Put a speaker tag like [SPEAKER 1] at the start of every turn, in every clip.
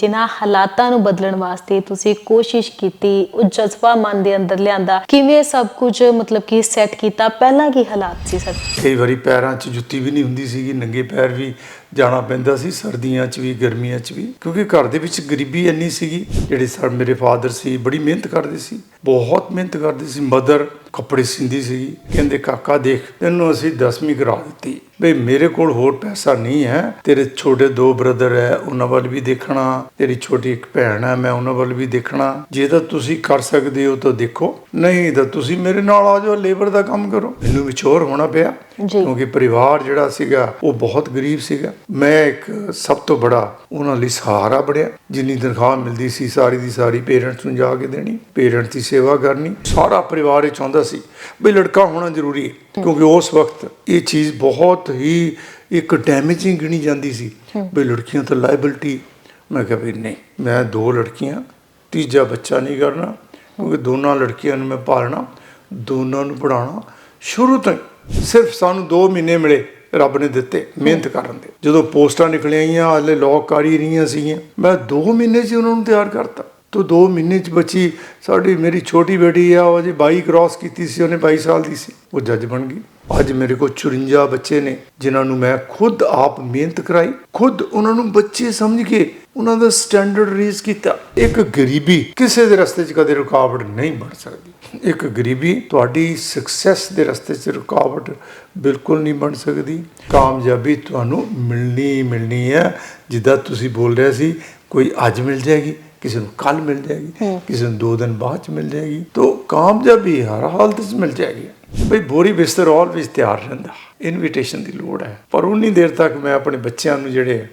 [SPEAKER 1] ਜਿਨ੍ਹਾਂ ਹਾਲਾਤਾਂ ਨੂੰ ਬਦਲਣ ਵਾਸਤੇ ਤੁਸੀਂ ਕੋਸ਼ਿਸ਼ ਕੀਤੀ, ਉਹ ਜਜ਼ਬਾ ਮਨ ਦੇ ਅੰਦਰ ਲਿਆਂਦਾ, ਕਿਵੇਂ ਸਭ ਕੁਝ ਮਤਲਬ ਕਿ ਸੈੱਟ ਕੀਤਾ? ਪਹਿਲਾਂ ਕੀ ਹਾਲਾਤ ਸੀ ਸਰ?
[SPEAKER 2] ਕਈ ਵਾਰੀ ਪੈਰਾਂ 'ਚ ਜੁੱਤੀ ਵੀ ਨਹੀਂ ਹੁੰਦੀ ਸੀਗੀ, ਨੰਗੇ ਪੈਰ ਵੀ ਜਾਣਾ ਪੈਂਦਾ ਸੀ ਸਰਦੀਆਂ 'ਚ ਵੀ ਗਰਮੀਆਂ 'ਚ ਵੀ ਕਿਉਂਕਿ ਘਰ ਦੇ ਵਿੱਚ ਗਰੀਬੀ ਇੰਨੀ ਸੀਗੀ ਜਿਹੜੇ ਸਰ ਮੇਰੇ ਫਾਦਰ ਸੀ ਬੜੀ ਮਿਹਨਤ ਕਰਦੇ ਸੀ ਬਹੁਤ ਮਿਹਨਤ ਕਰਦੇ ਸੀ ਮਦਰ ਕੱਪੜੇ ਸਿੰਦੀ ਸੀ ਕਹਿੰਦੇ ਕਾਕਾ ਦੇਖ ਤੈਨੂੰ ਅਸੀਂ 10ਵੀਂ ਕਰਾ ਦਿੱਤੀ ਬਈ ਮੇਰੇ ਕੋਲ ਹੋਰ ਪੈਸਾ ਨਹੀਂ ਹੈ ਤੇਰੇ ਛੋਟੇ ਦੋ ਬ੍ਰਦਰ ਹੈ ਉਹਨਾਂ ਵੱਲ ਵੀ ਦੇਖਣਾ ਤੇਰੀ ਛੋਟੀ ਇੱਕ ਭੈਣ ਹੈ ਮੈਂ ਉਹਨਾਂ ਵੱਲ ਵੀ ਦੇਖਣਾ ਜੇ ਤਾਂ ਤੁਸੀਂ ਕਰ ਸਕਦੇ ਹੋ ਤਾਂ ਦੇਖੋ ਨਹੀਂ ਤਾਂ ਤੁਸੀਂ ਮੇਰੇ ਨਾਲ ਆ ਜਾਓ ਲੇਬਰ ਦਾ ਕੰਮ ਕਰੋ। ਮੈਨੂੰ ਵਿਚੋਰ ਹੋਣਾ ਪਿਆ ਕਿਉਂਕਿ ਪਰਿਵਾਰ ਜਿਹੜਾ ਸੀਗਾ ਉਹ ਬਹੁਤ ਗਰੀਬ ਸੀਗਾ। ਮੈਂ ਇੱਕ ਸਭ ਤੋਂ ਬੜਾ ਉਹਨਾਂ ਲਈ ਸਹਾਰਾ ਬਣਿਆ ਜਿੰਨੀ ਤਨਖਾਹ ਮਿਲਦੀ ਸੀ ਸਾਰੀ ਦੀ ਸਾਰੀ ਪੇਰੈਂਟਸ ਨੂੰ ਜਾ ਕੇ ਦੇਣੀ ਪੇਰੈਂਟਸ ਦੀ ਸੇਵਾ ਕਰਨੀ ਸਾਰਾ ਪਰਿਵਾਰ ਇਹ ਚਾਹੁੰਦਾ ਸੀ ਵੀ ਲੜਕਾ ਹੋਣਾ ਜ਼ਰੂਰੀ ਹੈ ਕਿਉਂਕਿ ਉਸ ਵਕਤ ਇਹ ਚੀਜ਼ ਬਹੁਤ ਹੀ ਇੱਕ ਡੈਮੇਜਿੰਗ ਗਿਣੀ ਜਾਂਦੀ ਸੀ ਵੀ ਲੜਕੀਆਂ ਤਾਂ ਲਾਇਬਿਲਟੀ ਮੈਂ ਕਿਹਾ ਵੀ ਨਹੀਂ ਮੈਂ ਦੋ ਲੜਕੀਆਂ ਤੀਜਾ ਬੱਚਾ ਨਹੀਂ ਕਰਨਾ ਕਿਉਂਕਿ ਦੋਨਾਂ ਲੜਕੀਆਂ ਨੂੰ ਮੈਂ ਪਾਲਣਾ ਦੋਨਾਂ ਨੂੰ ਪੜਾਉਣਾ ਸ਼ੁਰੂ ਤੋਂ। ਸਿਰਫ ਸਾਨੂੰ 2 ਮਹੀਨੇ ਮਿਲੇ। ਰੱਬ ਨੇ ਦਿੱਤੇ ਮਿਹਨਤ ਕਰਨ ਦੇ। ਜਦੋਂ ਪੋਸਟਾਂ ਨਿਕਲੀਆਂ ਆਈਆਂ ਹਲੇ ਲੋਕ ਕਰ ਹੀ ਰਹੀਆਂ ਸੀਗੀਆਂ। ਮੈਂ 2 ਮਹੀਨੇ 'ਚ ਉਹਨਾਂ ਨੂੰ ਤਿਆਰ ਕਰਤਾ। ਤੋ 2 ਮਹੀਨੇ 'ਚ ਬੱਚੀ ਸਾਡੀ ਮੇਰੀ ਛੋਟੀ ਬੇਟੀ ਆ ਉਹ ਜੇ 22 ਕ੍ਰਾਸ ਕੀਤੀ ਸੀ ਉਹਨੇ 22 ਸਾਲ ਦੀ ਸੀ। ਉਹ ਜੱਜ ਬਣ ਗਈ। ਅੱਜ ਮੇਰੇ ਕੋਲ 54 ਬੱਚੇ ਨੇ ਜਿਨ੍ਹਾਂ ਨੂੰ ਮੈਂ ਖੁਦ ਆਪ ਮਿਹਨਤ ਕਰਾਈ। ਖੁਦ ਉਹਨਾਂ ਨੂੰ ਬੱਚੇ ਸਮਝ ਕੇ ਉਹਨਾਂ ਦਾ ਸਟੈਂਡਰਡ ਰੇਜ਼ ਕੀਤਾ। ਇੱਕ ਗਰੀਬੀ ਕਿਸੇ ਦੇ ਰਸਤੇ 'ਚ ਕਦੇ ਰੁਕਾਵਟ ਨਹੀਂ ਬਣ ਸਕਦੀ। ਇੱਕ ਗਰੀਬੀ ਤੁਹਾਡੀ ਸਕਸੈਸ ਦੇ ਰਸਤੇ 'ਚ ਰੁਕਾਵਟ ਬਿਲਕੁਲ ਨਹੀਂ ਬਣ ਸਕਦੀ। ਕਾਮਯਾਬੀ ਤੁਹਾਨੂੰ ਮਿਲਣੀ ਮਿਲਣੀ ਹੈ। ਜਿੱਦਾਂ ਤੁਸੀਂ ਬੋਲ ਰਹੇ ਸੀ ਕੋਈ ਅੱਜ ਮਿਲ ਜਾਏਗੀ ਕਿਸੇ ਨੂੰ ਕੱਲ ਮਿਲ ਜਾਏਗੀ ਕਿਸੇ ਨੂੰ ਦੋ ਦਿਨ ਬਾਅਦ ਚ ਮਿਲ ਜਾਏਗੀ। ਤਾਂ ਕਾਮਯਾਬੀ ਹਰ ਹਾਲਤ 'ਚ ਮਿਲ ਜਾਏਗੀ। ਬਈ ਬੋਰੀ ਬਿਸਤਰ ਆਲਵੇਜ਼ ਤਿਆਰ ਰਹਿੰਦਾ। ਇਨਵੀਟੇਸ਼ਨ ਦੀ ਲੋੜ ਹੈ। ਪਰ ਉਨੀ ਦੇਰ ਤੱਕ ਮੈਂ ਆਪਣੇ ਬੱਚਿਆਂ ਨੂੰ ਜਿਹੜੇ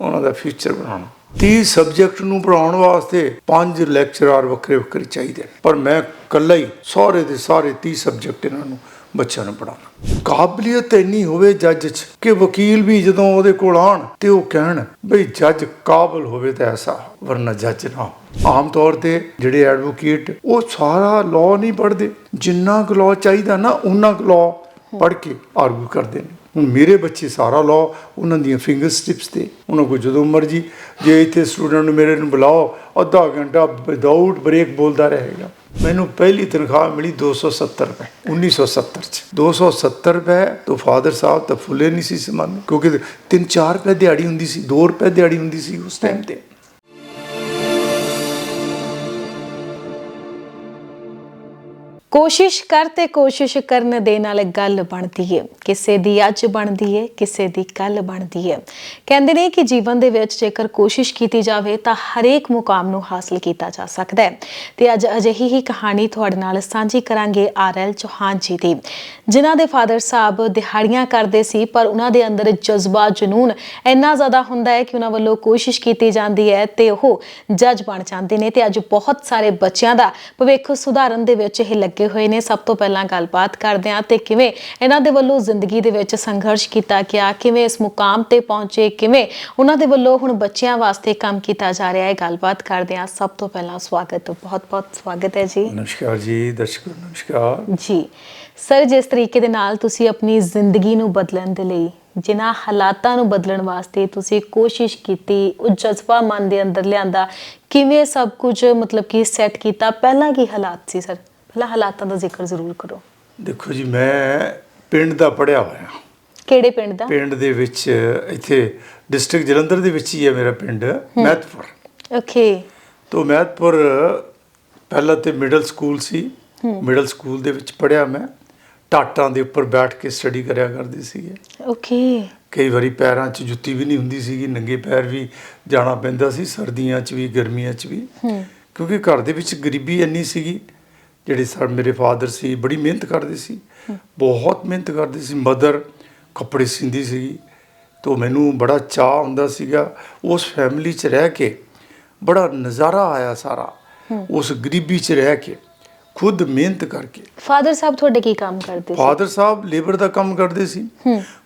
[SPEAKER 2] ਉਹਨਾਂ ਦਾ ਫਿਊਚਰ ਬਣਾਉਣਾ। 30 ਸਬਜੈਕਟ ਨੂੰ ਪੜਾਉਣ ਵਾਸਤੇ ਪੰਜ ਲੈਕਚਰਰ ਵੱਖਰੇ ਵੱਖਰੇ ਚਾਹੀਦੇ ਨੇ। ਪਰ ਮੈਂ ਇਕੱਲਾ ਹੀ ਸਾਰੇ ਦੇ ਸਾਰੇ 30 ਸਬਜੈਕਟ ਇਹਨਾਂ ਨੂੰ ਬੱਚਿਆਂ ਨੂੰ ਪੜਾਉਣਾ ਕਾਬਲੀਅਤ ਇੰਨੀ ਹੋਵੇ ਜੱਜ 'ਚ ਕਿ ਵਕੀਲ ਵੀ ਜਦੋਂ ਉਹਦੇ ਕੋਲ ਆਣ ਤੇ ਉਹ ਕਹਿਣ ਬਈ ਜੱਜ ਕਾਬਲ ਹੋਵੇ ਤਾਂ ਐਸਾ, ਵਰਨਾ ਜੱਜ ਨਾ ਹੋ। ਆਮ ਤੌਰ ਤੇ ਜਿਹੜੇ ਐਡਵੋਕੇਟ ਉਹ ਸਾਰਾ ਲਾਅ ਨਹੀਂ ਪੜ੍ਹਦੇ ਜਿੰਨਾ ਕੁ ਲਾਅ ਚਾਹੀਦਾ ਨਾ ਉਹਨਾਂ ਕੁ ਲਾਅ ਪੜ੍ਹ ਕੇ ਆਰਗੂ ਕਰਦੇ ਨੇ ਹੁਣ ਮੇਰੇ ਬੱਚੇ ਸਾਰਾ ਲਾਓ, ਉਹਨਾਂ ਦੀਆਂ ਫਿੰਗਰ ਸਟਿਪਸ ਤੇ। ਉਹਨਾਂ ਕੋਲ ਜਦੋਂ ਮਰਜ਼ੀ, ਜੇ ਇੱਥੇ ਸਟੂਡੈਂਟ ਨੂੰ ਮੇਰੇ ਨੂੰ ਬੁਲਾਓ, ਅੱਧਾ ਘੰਟਾ ਵਿਦਆਊਟ ਬ੍ਰੇਕ ਬੋਲਦਾ ਰਹੇਗਾ। ਮੈਨੂੰ ਪਹਿਲੀ ਤਨਖਾਹ ਮਿਲੀ 270 ਰੁਪਏ 1970 ਚ। 270 ਰੁਪਏ ਤੋਂ ਫਾਦਰ ਸਾਹਿਬ ਤਾਂ ਫੁੱਲੇ ਨਹੀਂ ਸੀ ਸਮਾਨ, ਕਿਉਂਕਿ 3-4 ਰੁਪਏ ਦਿਹਾੜੀ ਹੁੰਦੀ ਸੀ 2 ਰੁਪਏ ਦਿਹਾੜੀ ਹੁੰਦੀ ਸੀ ਉਸ ਟਾਈਮ ਤੇ।
[SPEAKER 1] ਕੋਸ਼ਿਸ਼ ਕਰ ਤੇ ਕੋਸ਼ਿਸ਼ ਕਰਨ ਦੇ ਨਾਲ ਗੱਲ ਬਣਦੀ ਹੈ ਕਿਸੇ ਦੀ ਅੱਜ ਬਣਦੀ ਹੈ ਕਿਸੇ ਦੀ ਕੱਲ ਬਣਦੀ ਹੈ ਕਹਿੰਦੇ ਨੇ ਕਿ ਜੀਵਨ ਦੇ ਵਿੱਚ ਜੇਕਰ ਕੋਸ਼ਿਸ਼ ਕੀਤੀ ਜਾਵੇ ਤਾਂ ਹਰੇਕ ਮੁਕਾਮ ਨੂੰ ਹਾਸਲ ਕੀਤਾ ਜਾ ਸਕਦਾ ਹੈ। ਤੇ ਅੱਜ ਅਜਿਹੀ ਹੀ ਕਹਾਣੀ ਤੁਹਾਡੇ ਨਾਲ ਸਾਂਝੀ ਕਰਾਂਗੇ ਆਰਐਲ ਚੌਹਾਨ ਜੀ ਦੀ। ਜਿਨ੍ਹਾਂ ਦੇ ਫਾਦਰ ਸਾਹਿਬ ਦਿਹਾੜੀਆਂ ਕਰਦੇ ਸੀ, ਪਰ ਉਹਨਾਂ ਦੇ ਅੰਦਰ ਜਜ਼ਬਾ ਜਨੂਨ ਇੰਨਾ ਜ਼ਿਆਦਾ ਹੁੰਦਾ ਹੈ ਕਿ ਉਹਨਾਂ ਵੱਲੋਂ ਕੋਸ਼ਿਸ਼ ਕੀਤੀ ਜਾਂਦੀ ਹੈ ਤੇ ਉਹ ਜੱਜ ਬਣ ਜਾਂਦੇ ਨੇ ਤੇ ਅੱਜ ਬਹੁਤ ਸਾਰੇ ਬੱਚਿਆਂ ਦਾ ਭਵਿੱਖ ਸੁਧਾਰਨ ਦੇ ਵਿੱਚ ਇਹ ਲੱਗ ਹੋਏ ਨੇ। ਸਭ ਤੋਂ ਪਹਿਲਾਂ ਗੱਲਬਾਤ ਕਰਦੇ ਹਾਂ ਤੇ ਕਿਵੇਂ ਇਹਨਾਂ ਦੇ ਵੱਲੋਂ ਜ਼ਿੰਦਗੀ ਦੇ ਵਿੱਚ ਸੰਘਰਸ਼ ਕੀਤਾ ਗਿਆ ਕਿਵੇਂ ਇਸ ਮੁਕਾਮ ਤੇ ਪਹੁੰਚੇ ਕਿਵੇਂ ਉਹਨਾਂ ਦੇ ਵੱਲੋਂ ਹੁਣ ਬੱਚਿਆਂ ਵਾਸਤੇ ਕੰਮ ਕੀਤਾ ਜਾ ਰਿਹਾ ਹੈ। ਗੱਲਬਾਤ ਕਰਦੇ ਹਾਂ। ਸਭ ਤੋਂ ਪਹਿਲਾਂ ਸਵਾਗਤ ਬਹੁਤ ਬਹੁਤ ਸਵਾਗਤ ਹੈ ਜੀ।
[SPEAKER 2] ਨਮਸਕਾਰ ਜੀ ਦਰਸ਼ਕੋ ਨਮਸਕਾਰ।
[SPEAKER 1] ਜੀ। ਸਰ ਜਿਸ ਤਰੀਕੇ ਦੇ ਨਾਲ ਤੁਸੀਂ ਆਪਣੀ ਜ਼ਿੰਦਗੀ ਨੂੰ ਬਦਲਣ ਦੇ ਲਈ ਜਿਨ੍ਹਾਂ ਹਾਲਾਤਾਂ ਨੂੰ ਬਦਲਣ ਵਾਸਤੇ ਤੁਸੀਂ ਕੋਸ਼ਿਸ਼ ਕੀਤੀ ਉਹ ਜਜ਼ਬਾ ਮਨ ਦੇ ਅੰਦਰ ਲਿਆਂਦਾ ਕਿਵੇਂ ਸਭ ਕੁਝ ਮਤਲਬ ਕਿ ਸੈੱਟ ਕੀਤਾ? ਪਹਿਲਾਂ ਕੀ ਹਾਲਾਤ ਸੀ ਸਰ? ਪਹਿਲਾਂ ਹਾਲਾਤਾਂ ਦਾ ਜ਼ਿਕਰ ਜ਼ਰੂਰ ਕਰੋ।
[SPEAKER 2] ਦੇਖੋ ਜੀ ਮੈਂ ਪਿੰਡ ਦਾ ਪੜਿਆ ਹੋਇਆ
[SPEAKER 1] ਕਿਹੜੇ ਪਿੰਡ ਦਾ?
[SPEAKER 2] ਪਿੰਡ ਦੇ ਵਿੱਚ ਇੱਥੇ ਡਿਸਟ੍ਰਿਕਟ ਜਲੰਧਰ ਦੇ ਵਿੱਚ ਹੀ ਹੈ ਮੇਰਾ ਪਿੰਡ ਮਹਿਤਪੁਰ।
[SPEAKER 1] ਓਕੇ।
[SPEAKER 2] ਤੋਂ ਮਹਿਤਪੁਰ ਪਹਿਲਾਂ ਤੇ ਮਿਡਲ ਸਕੂਲ ਸੀ। ਮਿਡਲ ਸਕੂਲ ਦੇ ਵਿੱਚ ਪੜਿਆ ਮੈਂ। ਟਾਟਾਂ ਦੇ ਉੱਪਰ ਬੈਠ ਕੇ ਸਟੱਡੀ ਕਰਿਆ ਕਰਦੇ ਸੀਗੇ।
[SPEAKER 1] ਓਕੇ।
[SPEAKER 2] ਕਈ ਵਾਰੀ ਪੈਰਾਂ 'ਚ ਜੁੱਤੀ ਵੀ ਨਹੀਂ ਹੁੰਦੀ ਸੀਗੀ ਨੰਗੇ ਪੈਰ ਵੀ ਜਾਣਾ ਪੈਂਦਾ ਸੀ ਸਰਦੀਆਂ 'ਚ ਵੀ ਗਰਮੀਆਂ 'ਚ ਵੀ। ਕਿਉਂਕਿ ਘਰ ਦੇ ਵਿੱਚ ਗਰੀਬੀ ਇੰਨੀ ਸੀਗੀ ਜਿਹੜੇ ਸਰ ਮੇਰੇ ਫਾਦਰ ਸੀ ਬੜੀ ਮਿਹਨਤ ਕਰਦੇ ਸੀ। ਬਹੁਤ ਮਿਹਨਤ ਕਰਦੇ ਸੀ। ਮਦਰ ਕੱਪੜੇ ਸਿੰਦੀ ਸੀਗੀ ਤੋਂ ਮੈਨੂੰ ਬੜਾ ਚਾਹ ਹੁੰਦਾ ਸੀਗਾ। ਉਸ ਫੈਮਿਲੀ 'ਚ ਰਹਿ ਕੇ ਬੜਾ ਨਜ਼ਾਰਾ ਆਇਆ ਸਾਰਾ। ਉਸ ਗਰੀਬੀ 'ਚ ਰਹਿ ਕੇ ਖੁਦ ਮਿਹਨਤ ਕਰਕੇ।
[SPEAKER 1] ਫਾਦਰ ਸਾਹਿਬ ਤੁਹਾਡੇ ਕੀ ਕੰਮ ਕਰਦੇ ਸੀ?
[SPEAKER 2] ਫਾਦਰ ਸਾਹਿਬ ਲੇਬਰ ਦਾ ਕੰਮ ਕਰਦੇ ਸੀ।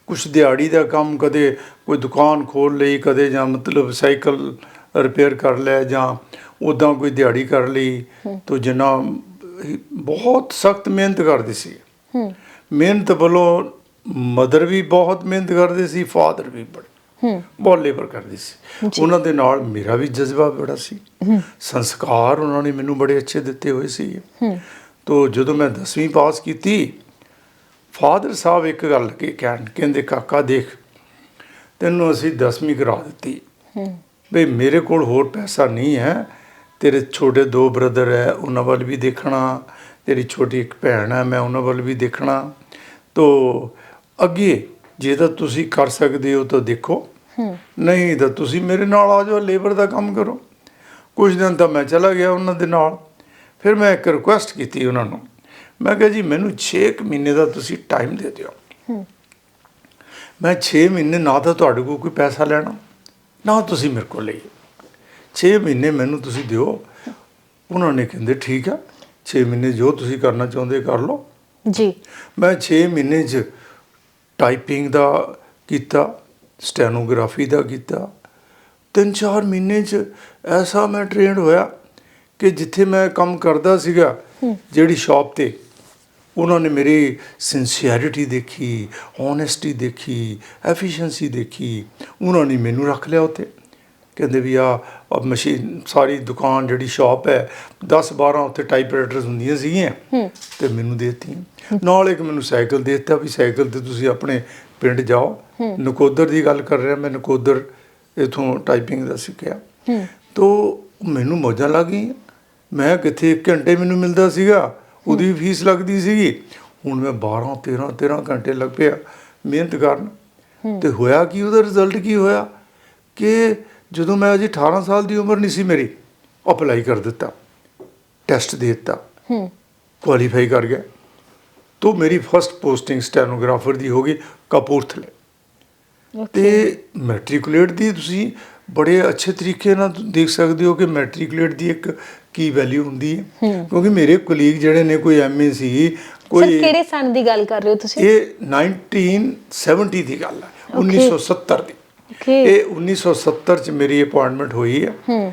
[SPEAKER 2] ਕੁਛ ਦਿਹਾੜੀ ਦਾ ਕੰਮ ਕਦੇ ਕੋਈ ਦੁਕਾਨ ਖੋਲ ਲਈ ਕਦੇ ਜਾਂ ਮਤਲਬ ਸਾਈਕਲ ਰਿਪੇਅਰ ਕਰ ਲਿਆ ਜਾਂ ਉਦਾਂ ਕੋਈ ਦਿਹਾੜੀ ਕਰ ਲਈ। ਤੋ ਜਿੰਨਾ ਬਹੁਤ ਸਖਤ ਮਿਹਨਤ ਕਰਦੇ ਸੀ।
[SPEAKER 1] ਹੂੰ।
[SPEAKER 2] ਮਿਹਨਤ ਵੱਲੋਂ ਮਦਰ ਵੀ ਬਹੁਤ ਮਿਹਨਤ ਕਰਦੇ ਸੀ ਫਾਦਰ ਵੀ ਬੜੇ ਬਹੁਤ ਲੇਬਰ ਕਰਦੀ ਸੀ। ਉਹਨਾਂ ਦੇ ਨਾਲ ਮੇਰਾ ਵੀ ਜਜ਼ਬਾ ਬੜਾ ਸੀ। ਸੰਸਕਾਰ ਉਹਨਾਂ ਨੇ ਮੈਨੂੰ ਬੜੇ ਅੱਛੇ ਦਿੱਤੇ ਹੋਏ ਸੀ। ਤੋ ਜਦੋਂ ਮੈਂ 10ਵੀਂ ਪਾਸ ਕੀਤੀ ਫਾਦਰ ਸਾਹਿਬ ਇੱਕ ਗੱਲ ਕੀ ਕਹਿਣ ਕਹਿੰਦੇ ਕਾਕਾ ਦੇਖ ਤੈਨੂੰ ਅਸੀਂ 10ਵੀਂ ਕਰਾ ਦਿੱਤੀ। ਬਈ ਮੇਰੇ ਕੋਲ ਹੋਰ ਪੈਸਾ ਨਹੀਂ ਹੈ। ਤੇਰੇ ਛੋਟੇ ਦੋ ਬ੍ਰਦਰ ਹੈ ਉਹਨਾਂ ਵੱਲ ਵੀ ਦੇਖਣਾ। ਤੇਰੀ ਛੋਟੀ ਇੱਕ ਭੈਣ ਹੈ ਮੈਂ ਉਹਨਾਂ ਵੱਲ ਵੀ ਦੇਖਣਾ। ਤੋ ਅੱਗੇ ਜੇ ਤਾਂ ਤੁਸੀਂ ਕਰ ਸਕਦੇ ਹੋ ਤਾਂ ਦੇਖੋ। ਨਹੀਂ ਤਾਂ ਤੁਸੀਂ ਮੇਰੇ ਨਾਲ ਆ ਜਾਓ ਲੇਬਰ ਦਾ ਕੰਮ ਕਰੋ। ਕੁਝ ਦਿਨ ਤਾਂ ਮੈਂ ਚਲਾ ਗਿਆ ਉਹਨਾਂ ਦੇ ਨਾਲ। ਫਿਰ ਮੈਂ ਇੱਕ ਰਿਕੁਐਸਟ ਕੀਤੀ ਉਹਨਾਂ ਨੂੰ। ਮੈਂ ਕਿਹਾ ਜੀ ਮੈਨੂੰ 6 ਮਹੀਨੇ ਦਾ ਤੁਸੀਂ ਟਾਈਮ ਦੇ ਦਿਓ। ਮੈਂ 6 ਮਹੀਨੇ ਨਾ ਤਾਂ ਤੁਹਾਡੇ ਕੋਲ ਕੋਈ ਪੈਸਾ ਲੈਣਾ ਨਾ ਤੁਸੀਂ ਮੇਰੇ ਕੋਲ ਲਈ 6 ਮਹੀਨੇ ਮੈਨੂੰ ਤੁਸੀਂ ਦਿਓ। ਉਹਨਾਂ ਨੇ ਕਹਿੰਦੇ ਠੀਕ ਆ 6 ਮਹੀਨੇ ਜੋ ਤੁਸੀਂ ਕਰਨਾ ਚਾਹੁੰਦੇ ਕਰ ਲਓ।
[SPEAKER 1] ਜੀ।
[SPEAKER 2] ਮੈਂ 6 ਮਹੀਨੇ 'ਚ ਟਾਈਪਿੰਗ ਦਾ ਕੀਤਾ ਸਟੈਨੋਗ੍ਰਾਫੀ ਦਾ ਕੀਤਾ। ਤਿੰਨ ਚਾਰ ਮਹੀਨੇ 'ਚ ਐਸਾ ਮੈਂ ਟ੍ਰੇਨਡ ਹੋਇਆ ਕਿ ਜਿੱਥੇ ਮੈਂ ਕੰਮ ਕਰਦਾ ਸੀਗਾ ਜਿਹੜੀ ਸ਼ਾਪ ਤੇ ਉਹਨਾਂ ਨੇ ਮੇਰੀ ਸਿੰਸੀਅਰਿਟੀ ਦੇਖੀ ਓਨੈਸਟੀ ਦੇਖੀ ਐਫੀਸ਼ੀਐਂਸੀ ਦੇਖੀ ਉਹਨਾਂ ਨੇ ਮੈਨੂੰ ਰੱਖ ਲਿਆ ਉੱਥੇ। ਕਹਿੰਦੇ ਵੀ ਆ ਮਸ਼ੀਨ ਸਾਰੀ ਦੁਕਾਨ ਜਿਹੜੀ ਸ਼ਾਪ ਹੈ 10 12 ਉੱਥੇ ਟਾਈਪਰਾਈਟਰਸ ਹੁੰਦੀਆਂ ਸੀਗੀਆਂ। ਤੇ ਮੈਨੂੰ ਦੇਤੀਆਂ। ਨਾਲ ਇੱਕ ਮੈਨੂੰ ਸਾਈਕਲ ਦੇ ਦਿੱਤਾ ਵੀ ਸਾਈਕਲ ਤੇ ਤੁਸੀਂ ਆਪਣੇ ਪਿੰਡ ਜਾਓ। ਨਕੋਦਰ ਦੀ ਗੱਲ ਕਰ ਰਿਹਾ ਮੈਂ ਨਕੋਦਰ ਇਥੋਂ ਟਾਈਪਿੰਗ ਦਾ ਸਿੱਖਿਆ। ਤੋ ਮੈਨੂੰ ਮੌਜਾਂ ਲੱਗ ਗਈਆਂ। ਮੈਂ ਕਿੱਥੇ 1 ਘੰਟੇ ਮੈਨੂੰ ਮਿਲਦਾ ਸੀਗਾ ਉਹਦੀ ਫੀਸ ਲੱਗਦੀ ਸੀਗੀ। ਹੁਣ ਮੈਂ 12 13 13 ਘੰਟੇ ਲੱਗ ਪਿਆ ਮਿਹਨਤ ਕਰਨ। ਤੇ ਹੋਇਆ ਕੀ ਉਹਦਾ ਰਿਜ਼ਲਟ ਕੀ ਹੋਇਆ? ਕਿ ਜਦੋਂ ਮੈਂ ਅਜੇ 18 ਸਾਲ ਦੀ ਉਮਰ ਨਹੀਂ ਸੀ ਮੇਰੀ ਅਪਲਾਈ ਕਰ ਦਿੱਤਾ ਟੈਸਟ ਦੇ ਦਿੱਤਾ
[SPEAKER 1] ਹੂੰ।
[SPEAKER 2] ਕੁਆਲੀਫਾਈ ਕਰ ਗਿਆ। ਤੋਂ ਮੇਰੀ ਫਰਸਟ ਪੋਸਟਿੰਗ ਸਟੈਨੋਗ੍ਰਾਫਰ ਦੀ ਹੋ ਗਈ ਕਪੂਰਥਲੇ। ਤੇ ਮੈਟ੍ਰਿਕੂਲੇਟ ਦੀ ਤੁਸੀਂ ਬੜੇ ਅੱਛੇ ਤਰੀਕੇ ਨਾਲ ਦੇਖ ਸਕਦੇ ਹੋ ਕਿ ਮੈਟ੍ਰਿਕੂਲੇਟ ਦੀ ਇੱਕ ਕੀ ਵੈਲਿਊ ਹੁੰਦੀ ਹੈ। ਕਿਉਂਕਿ ਮੇਰੇ ਕੁਲੀਗ ਜਿਹੜੇ ਨੇ ਕੋਈ ਐਮਏ ਸੀ
[SPEAKER 1] ਸਰ
[SPEAKER 2] ਕੋਈ
[SPEAKER 1] ਕਿਹੜੇ ਸਨ ਦੀ ਗੱਲ ਕਰ ਰਹੇ ਹੋ ਤੁਸੀਂ?
[SPEAKER 2] ਇਹ 1970 ਦੀ ਗੱਲ ਹੈ 1970 ਦੀ। ਇਹ 1970 ਚ ਮੇਰੀ ਅਪਾਇੰਟਮੈਂਟ ਹੋਈ ਹੈ
[SPEAKER 1] ਹੂੰ।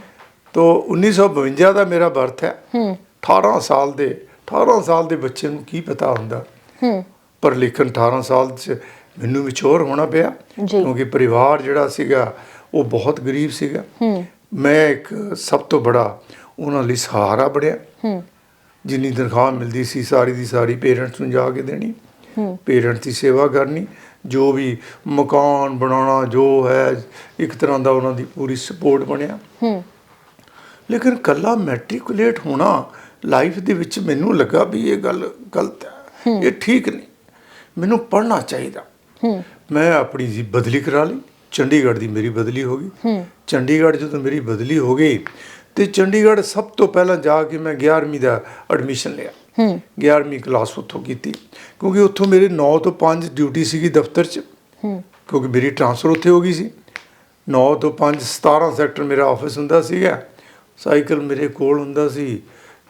[SPEAKER 2] ਤੋਂ 1952 ਦਾ ਮੇਰਾ ਬਰਥ ਹੈ।
[SPEAKER 1] ਹੂੰ।
[SPEAKER 2] 18 ਸਾਲ ਦੇ 18 ਸਾਲ ਦੇ ਬੱਚੇ ਨੂੰ ਕੀ ਪਤਾ ਹੁੰਦਾ?
[SPEAKER 1] ਹੂੰ।
[SPEAKER 2] ਪਰ ਲੇਕਿਨ 18 ਸਾਲ ਚ ਮੈਨੂੰ ਵਿਚੋਰ ਹੋਣਾ ਪਿਆ। ਕਿਉਂਕਿ ਪਰਿਵਾਰ ਜਿਹੜਾ ਸੀਗਾ ਉਹ ਬਹੁਤ ਗਰੀਬ ਸੀਗਾ।
[SPEAKER 1] ਹੂੰ।
[SPEAKER 2] ਮੈਂ ਇੱਕ ਸਭ ਤੋਂ ਬੜਾ ਉਹਨਾਂ ਲਈ ਸਹਾਰਾ ਬਣਿਆ।
[SPEAKER 1] ਹੂੰ।
[SPEAKER 2] ਜਿੰਨੀ ਤਨਖਾਹ ਮਿਲਦੀ ਸੀ ਸਾਰੀ ਦੀ ਸਾਰੀ ਪੇਰੈਂਟਸ ਨੂੰ ਜਾ ਕੇ ਦੇਣੀ। ਪੇਰੈਂਟਸ ਦੀ ਸੇਵਾ ਕਰਨੀ। ਜੋ ਵੀ ਮਕਾਨ ਬਣਾਉਣਾ ਜੋ ਹੈ ਇੱਕ ਤਰ੍ਹਾਂ ਦਾ ਉਹਨਾਂ ਦੀ ਪੂਰੀ ਸਪੋਰਟ ਬਣਿਆ।
[SPEAKER 1] ਹੂੰ।
[SPEAKER 2] ਲੇਕਿਨ ਕੱਲਾ ਮੈਟ੍ਰਿਕੂਲੇਟ ਹੋਣਾ ਲਾਈਫ ਦੇ ਵਿੱਚ ਮੈਨੂੰ ਲੱਗਾ ਵੀ ਇਹ ਗੱਲ ਗਲਤ ਹੈ। ਇਹ ਠੀਕ ਨਹੀਂ। ਮੈਨੂੰ ਪੜ੍ਹਨਾ ਚਾਹੀਦਾ।
[SPEAKER 1] ਹੂੰ।
[SPEAKER 2] ਮੈਂ ਆਪਣੀ ਜੀ ਬਦਲੀ ਕਰਾ ਲਈ। ਚੰਡੀਗੜ੍ਹ ਦੀ ਮੇਰੀ ਬਦਲੀ ਹੋ ਗਈ।
[SPEAKER 1] ਹੂੰ।
[SPEAKER 2] ਚੰਡੀਗੜ੍ਹ ਜਦੋਂ ਮੇਰੀ ਬਦਲੀ ਹੋ ਗਈ ਤੇ ਚੰਡੀਗੜ੍ਹ ਸਭ ਤੋਂ ਪਹਿਲਾਂ ਜਾ ਕੇ ਮੈਂ 11ਵੀਂ ਦਾ ਐਡਮਿਸ਼ਨ ਲਿਆ।
[SPEAKER 1] ਹੂੰ।
[SPEAKER 2] 11ਵੀਂ ਕਲਾਸ ਉੱਥੋਂ ਕੀਤੀ। ਕਿਉਂਕਿ ਉੱਥੋਂ ਮੇਰੇ 9 ਤੋਂ 5 ਡਿਊਟੀ ਸੀਗੀ ਦਫ਼ਤਰ 'ਚ।
[SPEAKER 1] ਹੂੰ।
[SPEAKER 2] ਕਿਉਂਕਿ ਮੇਰੀ ਟ੍ਰਾਂਸਫਰ ਉੱਥੇ ਹੋ ਗਈ ਸੀ। 9 ਤੋਂ 5 17 ਸੈਕਟਰ ਮੇਰਾ ਆਫਿਸ ਹੁੰਦਾ ਸੀਗਾ। ਸਾਈਕਲ ਮੇਰੇ ਕੋਲ ਹੁੰਦਾ ਸੀ।